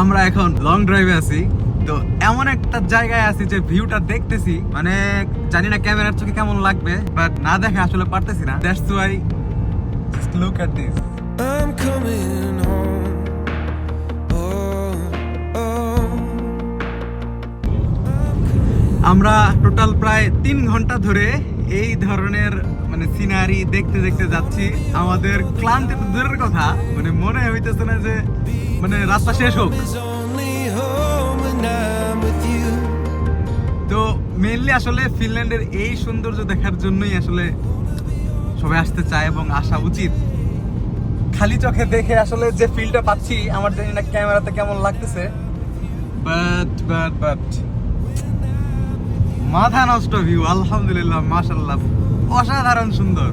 আমরা এখন লং ড্রাইভে আছি। তো এমন একটা জায়গায় আছি যে ভিউটা দেখতেছি। মানে জানি না ক্যামেরার চোখে কেমন লাগবে বাট না দেখে আসলে পারতেছি না। That's why look at this I'm coming home. Oh, oh. আমরা টোটাল প্রায় তিন ঘণ্টা ধরে এই ধরনের মানে সিনারি দেখতে দেখতে যাচ্ছি। আমাদের ক্লান্তি তো দূরের কথা মানে মনে হইতেছে না যে মানে রাস্তা শেষ হোক. তো মেনলি আসলে ফিনল্যান্ডের এই সৌন্দর্য দেখার জন্যই আসলে সবাই আসতে চায় এবং আসা উচিত। খালি চোখে দেখে আসলে যে ফিলটা পাচ্ছি আমার জানি না ক্যামেরাতে কেমন লাগতেছে। বাট বাট বাট মাথা নষ্ট ভিউ আলহামদুলিল্লাহ মাশাল্লাহ অসাধারণ সুন্দর।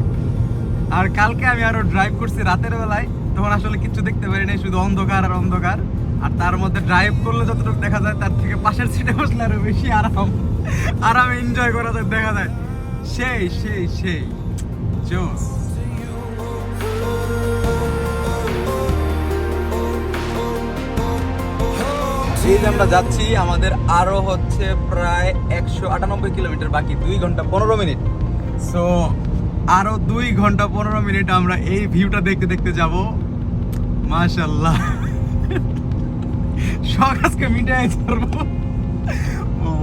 আর কালকে আমি আরও ড্রাইভ করছি রাতের বেলায়। তখন আসলে কিছু দেখতে পারি নাই, শুধু অন্ধকার আর অন্ধকার। আর তার মধ্যে ড্রাইভ করলে যতটুকু দেখা যায়, তার থেকে পাশের সিটে বসলে আরও বেশি আরাম। আরাম এনজয় করা যায়, দেখা যায়। সেই সেই সেই। এই আমরা যাচ্ছি, আমাদের আরও হচ্ছে প্রায় একশো আটানব্বই কিলোমিটার, বাকি দুই ঘণ্টা পনেরো মিনিট। সো আরও দুই ঘণ্টা পনেরো মিনিট আমরা এই ভিউটা দেখতে দেখতে যাব। মাশাল্লাহ শখ আজকে মিটাই ছাড়বো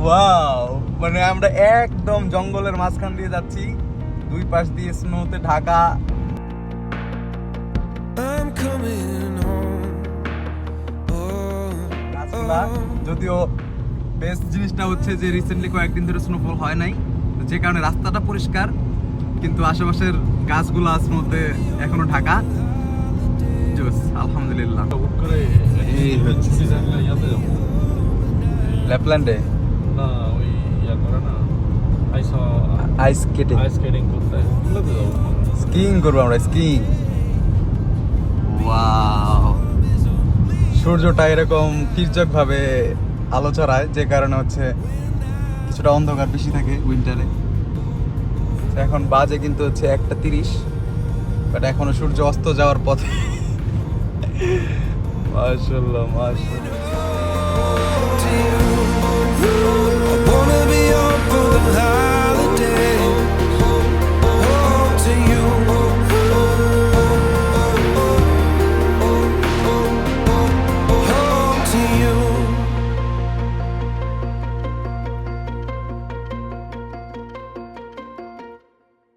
ওয়াও। মানে আমরা একদম জঙ্গলের মাঝখান দিয়ে যাচ্ছি। দুই পাশ দিয়ে স্নোতে ঢাকা। যদিও বেস্ট জিনিসটা হচ্ছে যে রিসেন্টলি কয়েকদিন ধরে স্নোফল হয় নাই যে কারণে রাস্তাটা পরিষ্কার। কিন্তু আশেপাশের গাছগুলো আজ মধ্যে এখনও ঢাকা। জোস আলহামদুলিল্লাহ। ল্যাপল্যান্ডে? না ওই ইয়া করে না আইস আইস কেটে আইস স্কেটিং করতে। ওগুলোতে স্কিইং করব আমরা স্কিইং ওয়াও সূর্যটা এরকম তির্যক ভাবে আলো ছড়ায় যে কারণে হচ্ছে কিছুটা অন্ধকার বেশি থাকে উইন্টারে এখন বাজে কিন্তু হচ্ছে একটা তিরিশ বাট এখনও সূর্য অস্ত যাওয়ার পথে। মাসাল্লাহ মাশাল্লাহ।